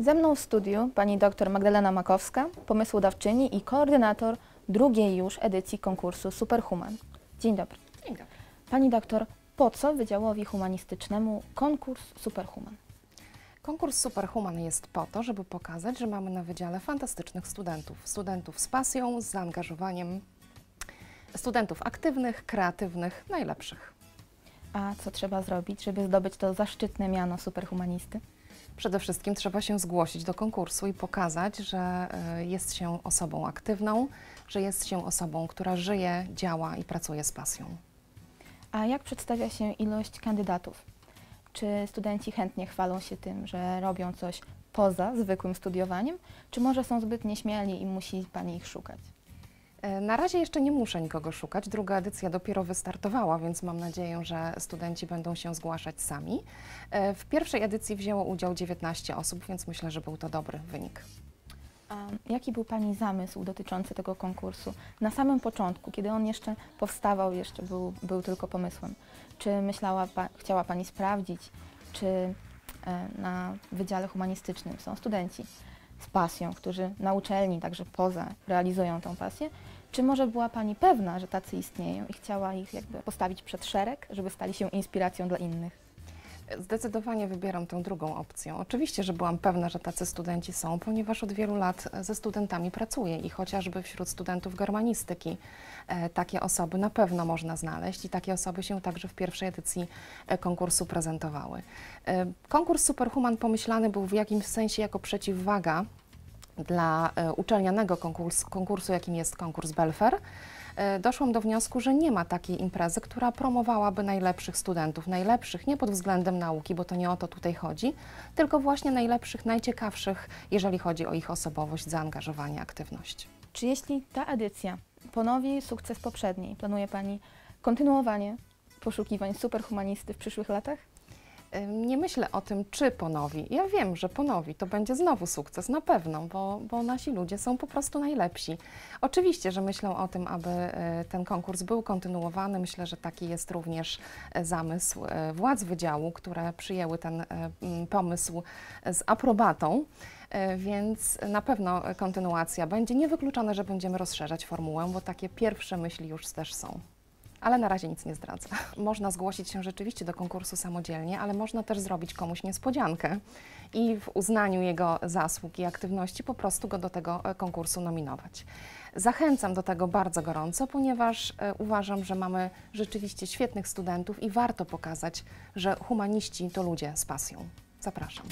Ze mną w studiu pani dr Magdalena Makowska, pomysłodawczyni i koordynator drugiej już edycji konkursu Superhuman. Dzień dobry. Dzień dobry. Pani doktor, po co Wydziałowi Humanistycznemu konkurs Superhuman? Konkurs Superhuman jest po to, żeby pokazać, że mamy na wydziale fantastycznych studentów. Studentów z pasją, z zaangażowaniem, studentów aktywnych, kreatywnych, najlepszych. A co trzeba zrobić, żeby zdobyć to zaszczytne miano superhumanisty? Przede wszystkim trzeba się zgłosić do konkursu i pokazać, że y, jest się osobą aktywną, że jest się osobą, która żyje, działa i pracuje z pasją. A jak przedstawia się ilość kandydatów? Czy studenci chętnie chwalą się tym, że robią coś poza zwykłym studiowaniem, czy może są zbyt nieśmiali i musi Pani ich szukać? E, Na razie jeszcze nie muszę nikogo szukać. Druga edycja dopiero wystartowała, więc mam nadzieję, że studenci będą się zgłaszać sami. E, W pierwszej edycji wzięło udział 19 osób, więc myślę, że był to dobry wynik. A jaki był Pani zamysł dotyczący tego konkursu? Na samym początku, kiedy on jeszcze powstawał, jeszcze był, był tylko pomysłem. Czy myślała, chciała Pani sprawdzić, czy e, na Wydziale Humanistycznym są studenci z pasją, którzy na uczelni, także poza, realizują tą pasję? Czy może była Pani pewna, że tacy istnieją i chciała ich jakby postawić przed szereg, żeby stali się inspiracją dla innych? Zdecydowanie wybieram tę drugą opcję. Oczywiście, że byłam pewna, że tacy studenci są, ponieważ od wielu lat ze studentami pracuję i chociażby wśród studentów germanistyki e, takie osoby na pewno można znaleźć i takie osoby się także w pierwszej edycji e, konkursu prezentowały. E, Konkurs Superhuman pomyślany był w jakimś sensie jako przeciwwaga dla uczelnianego konkurs, konkursu, jakim jest konkurs Belfer, doszłam do wniosku, że nie ma takiej imprezy, która promowałaby najlepszych studentów, najlepszych nie pod względem nauki, bo to nie o to tutaj chodzi, tylko właśnie najlepszych, najciekawszych, jeżeli chodzi o ich osobowość, zaangażowanie, aktywność. Czy jeśli ta edycja ponowi sukces poprzedniej, planuje Pani kontynuowanie poszukiwań superhumanisty w przyszłych latach? Nie myślę o tym, czy ponowi. Ja wiem, że ponowi to będzie znowu sukces, na pewno, bo, bo nasi ludzie są po prostu najlepsi. Oczywiście, że myślę o tym, aby e, ten konkurs był kontynuowany. Myślę, że taki jest również e, zamysł e, władz wydziału, które przyjęły ten pomysł z aprobatą. Więc na pewno kontynuacja będzie. Niewykluczone, że będziemy rozszerzać formułę, bo takie pierwsze myśli już też są. Ale na razie nic nie zdradzę. Można zgłosić się rzeczywiście do konkursu samodzielnie, ale można też zrobić komuś niespodziankę i w uznaniu jego zasług i aktywności po prostu go do tego e, konkursu nominować. Zachęcam do tego bardzo gorąco, ponieważ e, uważam, że mamy rzeczywiście świetnych studentów i warto pokazać, że humaniści to ludzie z pasją. Zapraszam.